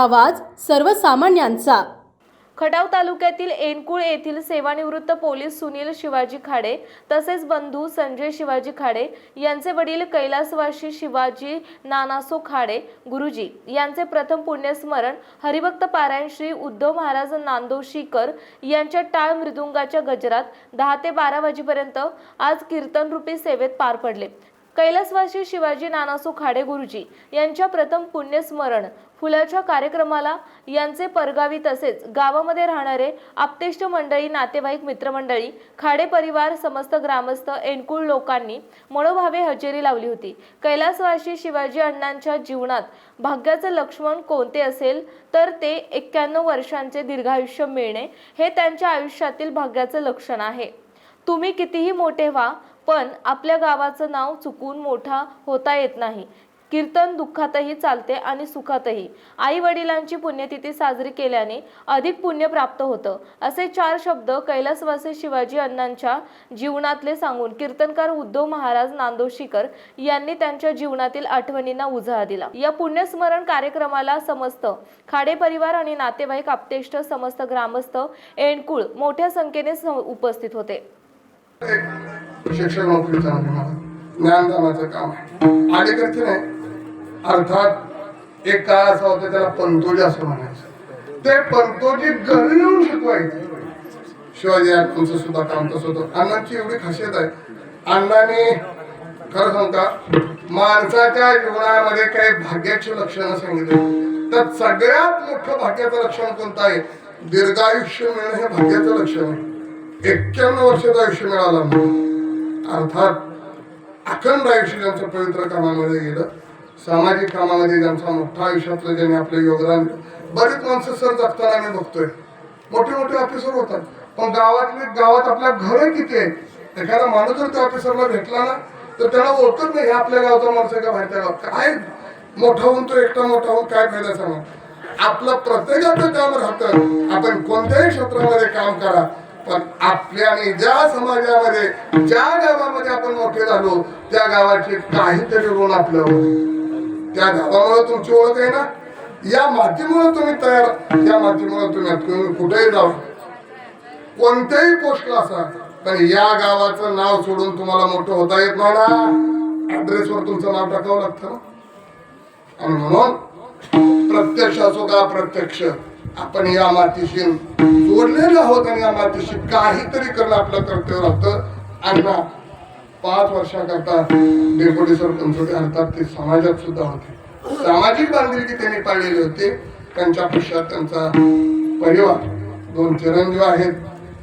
आवाज सर्वसामान्यांचा. खटाव तालुक्यातील एनकुळ येथील सेवानिवृत्त पोलीस सुनील शिवाजी खाडे तसेच बंधू संजय शिवाजी खाडे यांचे वडील कैलासवासी शिवाजी नानासो खाडे गुरुजी यांचे प्रथम पुण्यस्मरण हरिभक्त पारायण श्री उद्धव महाराज नांदोशीकर यांच्या टाळ मृदुंगाच्या गजरात दहा ते बारा वाजेपर्यंत आज कीर्तनरूपी सेवेत पार पडले. कैलासवासी शिवाजी नानासू खाडे गुरुजी यांच्या प्रथम पुण्यस्मरण फुलाच्या कार्यक्रमाला यांचे परगावी तसेच गावामध्ये राहणारे आप्तेष्ट मंडळी नातेवाईक मित्रमंडळी खाडे परिवार समस्त ग्रामस्थ एनकुळ लोकांनी मनोभावे हजेरी लावली होती. कैलासवासी शिवाजी अण्णांच्या जीवनात भाग्याचं लक्ष्मण कोणते असेल तर ते एक्क्याण्णव वर्षांचे दीर्घायुष्य मिळणे हे त्यांच्या आयुष्यातील भाग्याचं लक्षण आहे. तुम्ही कितीही मोठे व्हा पण आपल्या गावाचं नाव चुकून मोठा होता येत नाही. कीर्तन दुःखातही चालते आणि सुखातही. आई वडिलांची पुण्यतिथी साजरी केल्याने अधिक पुण्य प्राप्त होतं. असे चार शब्द कैलासवासी शिवाजी अण्णांच्या जीवनातले सांगून कीर्तनकार उद्धव महाराज नांदोशीकर यांनी त्यांच्या जीवनातील आठवणींना उजाळा दिला. या पुण्यस्मरण कार्यक्रमाला समस्त खाडे परिवार आणि नातेवाईक आपतेष्ट समस्त ग्रामस्थ एणकुळ मोठ्या संख्येने उपस्थित होते. शिक्षक नोकरीचा आहे ज्ञानदानाचं काम आहे. अलीकडचे नाही अर्थात एक काळ असा होता त्याला पंतोजी असं म्हणायचं. ते पंतोजी घरी येऊन शिकवायचे. शिवाजी तुमचं सुद्धा काम तसं होतं. अण्णांची एवढी खासियत आहे. अण्णाने खरं सांगता माणसाच्या जीवनामध्ये काही भाग्याची लक्षणं सांगितली. तर सगळ्यात मोठं भाग्याचं लक्षण कोणतं आहे? दीर्घायुष्य मिळणं हे भाग्याचं लक्षण आहे. एक्क्याण्णव वर्षाचं आयुष्य मिळालं अर्थात अखंड आयुष्य ज्यांचं पवित्र कामामध्ये गेलं. सामाजिक कामामध्ये ज्यांचा मोठा आयुष्यातलं ज्यांनी आपलं योगदान दिलं. माणसं सर जगताना मी बघतोय. मोठे मोठे ऑफिसर होतात. पण गावातले गावात आपल्या घर किती आहे एखादा माणूस जर त्या ऑफिसरला भेटला ना तर त्याला ओळखत नाही हे आपल्या गावचा माणूस आहे का बाहेरच्या गावात? काय? मोठा होऊन तो एकटा मोठा होऊन काय फायदा सांगा आपलं प्रत्येकाचं काम राहतं. आपण कोणत्याही क्षेत्रामध्ये काम करा. पण आपल्या आणि ज्या समाजामध्ये ज्या गावामध्ये आपण मोठे झालो त्या गावाचे काहीतरी ऋण आपल्यावर त्या गावामुळे तुमची ओळख आहे ना? या मातीमुळे तुम्ही तयार या मातीमुळे तुम्ही तुम्ही कुठेही जाऊ कोणत्याही पोस्टला असा पण या गावाचं नाव सोडून तुम्हाला मोठं होता येत नाही ना? ऍड्रेसवर तुमचं नाव टाकावं लागतं आणि म्हणून प्रत्यक्ष असो का प्रत्यक्ष आपण या मातीशी जोडलेले आहोत आणि या मातीशी काहीतरी करणं आपलं कर्तव्य राहतं. आणि पाच वर्षाकरता डेप्युटी सरपंच अर्थात ते समाजात सुद्धा होते. सामाजिक बांधिलकी त्यांनी पाळलेली होते. त्यांच्या पश्चात त्यांचा परिवार दोन चिरंजीव आहेत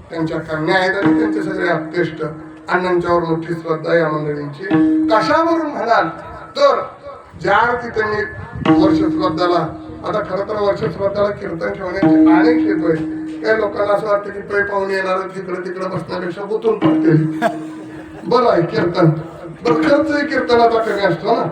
त्यांच्या कन्या आहेत आणि त्यांचे सगळे अप्तेष्ट अण्णांच्यावर मोठी श्रद्धा या मंडळींची. कशावरून म्हणाल? तर ज्या अर्थी त्यांनी वर्ष श्रद्धाला आता खरं तर वर्ष कीर्तन ठेवण्याची अनेक हेतू काही लोकांना असं वाटतं की पै पाहुणे येणार तिकडे तिकडे बसण्यापेक्षा गुतून पडते बरं आहे कीर्तन. बरं खर्च कीर्तनाचा कमी असतो ना.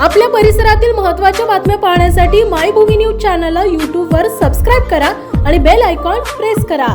आपल्या परिसरातील महत्त्वाच्या बातम्या पाहण्यासाठी माय भूमी न्यूज चॅनलला यूट्यूबवर सबस्क्राईब करा आणि बेल आयकॉन प्रेस करा.